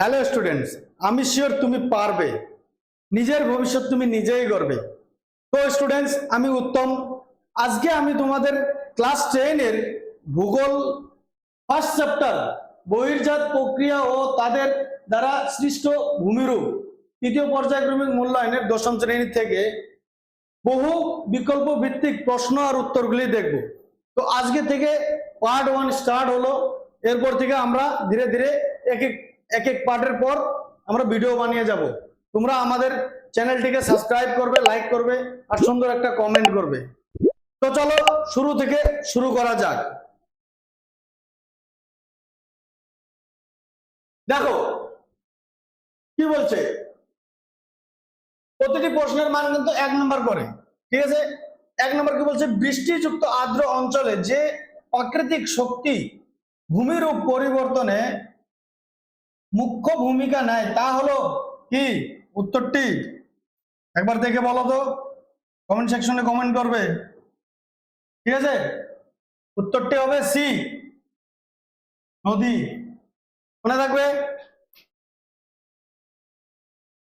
Hello students আমি sure তুমি পারবে। নিজের ভবিষ্যৎ তুমি নিজেই করবে তো স্টুডেন্টস আমি উত্তম। আজকে আমি তোমাদের ক্লাস টেনের ভূগোল ফার্স্ট চ্যাপ্টার বহির্জাত প্রক্রিয়া ও তাদের দ্বারা সৃষ্ট ভূমিরূপ, তৃতীয় পর্যায়ক্রমিক মূল্যায়নের দশম শ্রেণি থেকে বহু বিকল্প ভিত্তিক প্রশ্ন আর উত্তরগুলি দেখব। তো, আজকে থেকে পার্ট ওয়ান স্টার্ট হলো। এরপর থেকে আমরা ধীরে ধীরে এক এক এক এক পার্টের পর আমরা ভিডিও বানিয়ে যাব। তোমরা আমাদের চ্যানেলটিকে সাবস্ক্রাইব করবে লাইক করবে, আর সুন্দর একটা কমেন্ট করবে। তো চলো শুরু থেকে শুরু করা যাক। দেখো, কি বলছে? প্রতিটি প্রশ্নের মান কিন্তু এক নম্বর করে, ঠিক আছে? এক নম্বর কি বলছে? বৃষ্টিযুক্ত আর্দ্র অঞ্চলে যে প্রাকৃতিক শক্তি ভূমিরূপ পরিবর্তনে মুখ্য ভূমিকা নেয় তা হলো কি? উত্তরটি একবার দেখে বলো তো। কমেন্ট সেকশনে কমেন্ট করবে। ঠিক আছে? উত্তরটি হবে সি নদী। মনে থাকবে?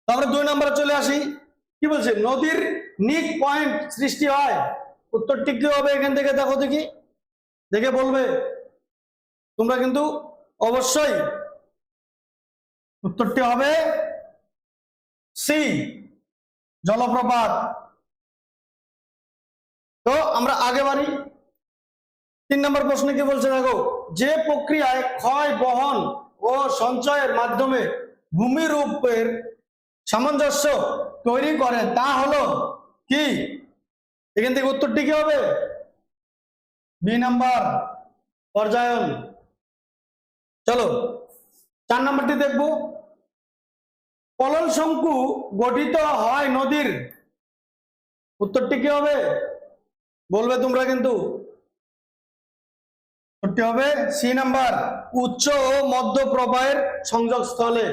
তারপরে দুই নম্বরে চলে আসি। কি বলছে? নদীর নিক পয়েন্ট সৃষ্টি হয়। উত্তরটি কি হবে এখান থেকে? দেখো দেখি। দেখে বলবে। তোমরা কিন্তু অবশ্যই উত্তরটি হবে সি, জলপ্রপাত। তো আমরা আগে বাড়ি। তিন নম্বর প্রশ্নে কি বলছে দেখো, যে প্রক্রিয়ায় ক্ষয় বহন ও সঞ্চয়ের মাধ্যমে ভূমিরূপের সামঞ্জস্য তৈরি করে, তা হলো কি? এখান থেকে উত্তরটি কি হবে? বি নাম্বার, পর্যায়ন। চলো। চার নম্বরটি দেখব। পলল শঙ্কু গঠিত হয় নদীর। উত্তরটি কি হবে? বলবে তোমরা কিন্তু। উত্তরটি হবে সি নাম্বার, উচ্চ ও মধ্য প্রবাহের সংযোগ স্থলে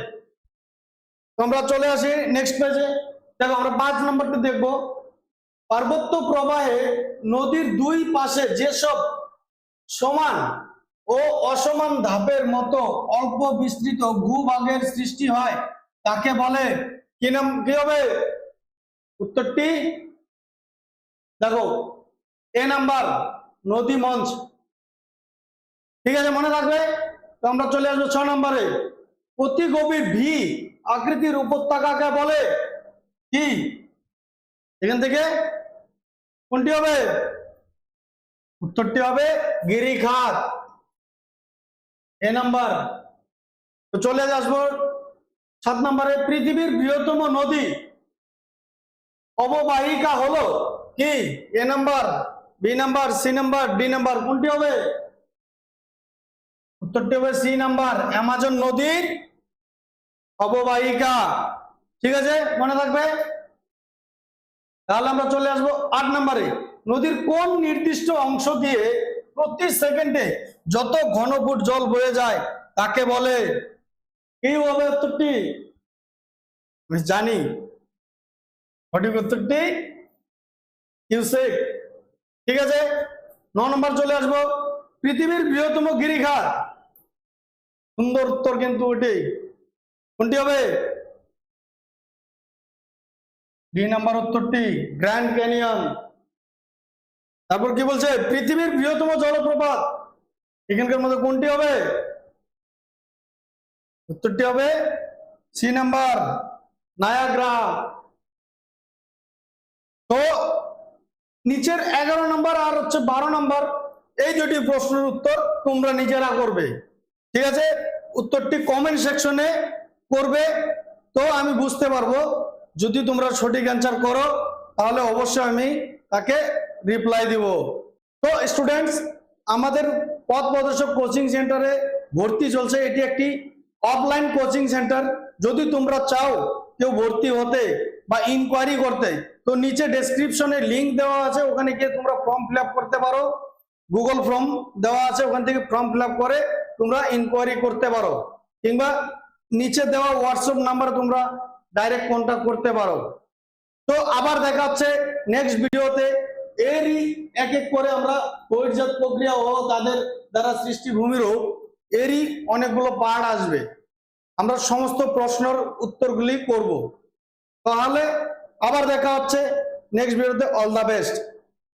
তো আমরা চলে আসি নেক্সট পেজে দেখো, আমরা পাঁচ নম্বরটি দেখব। পার্বত্য প্রবাহে নদীর দুই পাশে যেসব সমান ও অসমান ধাপের মতো অল্প বিস্তৃত ভূভাগের সৃষ্টি হয়। তাকে বলে, কি নাম, কি হবে? উত্তরটি, দেখো, এ নাম্বার, নদী মঞ্চ। ঠিক আছে, মনে রাখবে? তো আমরা চলে আসব ছ নম্বরে। অতি গভীর ভি আকৃতির উপত্যকাকে বলে, কি? এখান থেকে, কোনটি হবে? উত্তরটি হবে গিরিখাত। এ নাম্বার। তো চলে আসব সাত নম্বরে, পৃথিবীর বৃহত্তম নদী অববাহিকা হলো কি? A number, B number, C number, D number, কোনটি হবে? উত্তরটি হবে সি নাম্বার, অ্যামাজন নদীর অববাহিকা। ঠিক আছে? মনে থাকবে? তাহলে আমরা চলে আসব আট নম্বরে। নদীর কোন নির্দিষ্ট অংশ দিয়ে প্রতি সেকেন্ডে যত ঘনফুট জল বয়ে যায়, তাকে বলে কি হবে উত্তরটি? আমি জানি। সঠিক উত্তরটি কিউসেক। ঠিক আছে, ন নম্বর চলে আসব। পৃথিবীর বৃহত্তম গিরিখাত। সুন্দর উত্তর কিন্তু ওটি কোনটি হবে? দুই নম্বর উত্তরটি, গ্র্যান্ড ক্যানিয়ন। তারপর কি বলছে? পৃথিবীর বৃহত্তম জলপ্রপাত। এখানকার মধ্যে কোনটি হবে? উত্তরটি হবে সি নাম্বার, নায়াগ্রা। তো নিচের এগারো নম্বর আর হচ্ছে বারো নম্বর, এই দুটি প্রশ্নের উত্তর তোমরা নিজেরা করবে। ঠিক আছে? উত্তরটি কমেন্ট সেকশনে করবে। তো আমি বুঝতে পারব। যদি তোমরা সঠিক অ্যান্সার করো, তাহলে অবশ্যই আমি তাকে রিপ্লাই দিব। তো স্টুডেন্টস আমাদের পথ প্রদর্শক কোচিং সেন্টারে ভর্তি চলছে। এটি একটি অফলাইন কোচিং সেন্টার যদি তোমরা চাও কেউ ভর্তি হতে বা ইনকোয়ারি করতে, তো নিচে ডেসক্রিপশনে লিংক দেওয়া আছে। ওখানে গিয়ে তোমরা ফর্ম ফিল করতে পারো। গুগল ফর্ম দেওয়া আছে। ওখান থেকে ফর্ম ফিল করে তোমরা ইনকোয়ারি করতে পারো। কিংবা নিচে দেওয়া হোয়াটসঅ্যাপ নাম্বার তোমরা ডাইরেক্ট কন্ট্যাক্ট করতে পারো। তো আবার দেখা হচ্ছে নেক্সট ভিডিওতে এরই এক এক করে আমরা বহির্জাত প্রক্রিয়া ও তাদের দ্বারা সৃষ্টি ভূমির হোক, এরই অনেকগুলো পার্ট আসবে। আমরা সমস্ত প্রশ্নের উত্তরগুলি করব। তাহলে আবার দেখা হচ্ছে নেক্সট ভিডিওতে অল দ্য বেস্ট